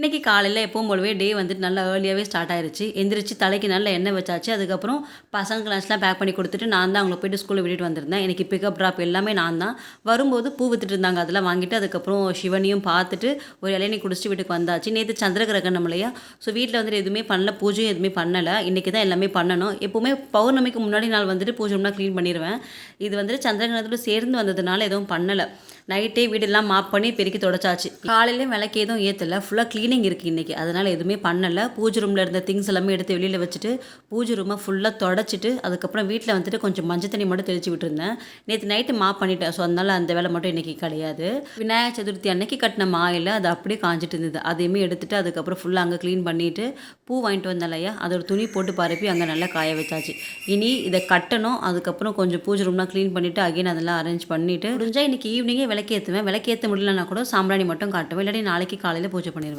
இன்றைக்கி காலையில் எப்பவும் போலவே டே வந்துட்டு நல்லா ஏர்லியாகவே ஸ்டார்ட் ஆயிருச்சு. எந்திரிச்சு தலைக்கு நல்ல எண்ணெய் வச்சாச்சு. அதுக்கப்புறம் பசங்க லஞ்ச்லாம் பேக் பண்ணி கொடுத்துட்டு நான் தான் அவங்களை போயிட்டு ஸ்கூலில் விட்டுட்டு வந்திருந்தேன். எனக்கு பிக்கப் ட்ராப் எல்லாமே நான் தான். வரும்போது பூ வித்துட்டு இருந்தாங்க. அதெல்லாம் வாங்கிட்டு அதுக்கப்புறம் சிவனையும் பார்த்துட்டு ஒரு இலையை குடிச்சிட்டு வீட்டுக்கு வந்தாச்சு. நேற்று சந்திரகிரகணம் இல்லையா? ஸோ வீட்டில் வந்துட்டு எதுவுமே பண்ணல. பூஜையும் எதுவுமே பண்ணலை. இன்றைக்கி தான் எல்லாமே பண்ணணும். எப்போவுமே பௌர்ணமிக்கு முன்னாடி நாள் வந்துட்டு பூஜை க்ளீன் பண்ணிடுவேன் இது வந்துட்டு சந்திரகிரகணத்தோட சேர்ந்து வந்ததுனால எதுவும் பண்ணலை. நைட்டே வீடெல்லாம் மாப் பண்ணி பெருக்கி தொடச்சாச்சு. காலையிலேயும் விளக்கு எதுவும் ஏற்றல ஃபுல்லாக க்ளீனிங் இருக்குது இன்றைக்கி அதனால் எதுவுமே பண்ணலை. பூஜை ரூமில் இருந்த திங்ஸ் எல்லாமே எடுத்து வெளியில் வச்சுட்டு பூஜை ரூமை ஃபுல்லாக தொடச்சிட்டு அதுக்கப்புறம் வீட்டில் வந்துட்டு கொஞ்சம் மஞ்சள் தண்ணி மட்டும் தெளிச்சு விட்டுருந்தேன். நேற்று நைட்டு மாப் பண்ணிட்டேன். ஸோ அதனால் அந்த வேலை மட்டும் இன்றைக்கி கிடையாது. விநாயகர் சதுர்த்தி அன்னைக்கு கட்டின மாயில் அது அப்படியே காஞ்சிட்டு இருந்தது. அதையுமே எடுத்துட்டு அதுக்கப்புறம் ஃபுல்லாக அங்கே க்ளீன் பண்ணிவிட்டு பூ வாங்கிட்டு வந்தேன் இல்லையா? அதை ஒரு துணி போட்டு பரப்பி அங்கே நல்லா காய வச்சாச்சு. இனி இதை கட்டணும். அதுக்கப்புறம் கொஞ்சம் பூஜை ரூம்லாம் க்ளீன் பண்ணிவிட்டு அகைன் அதெல்லாம் அரேஞ்ச் பண்ணிவிட்டு முடிஞ்சால் இன்றைக்கி ஈவினிங்கே விளக்கேற்றுவேன் விளக்கேற்ற முடியலன்னா கூட சாம்பிராணி மட்டும் காட்டுவேன். இல்லாட்டி நாளைக்கு காலையில் பூஜை பண்ணிடுவேன்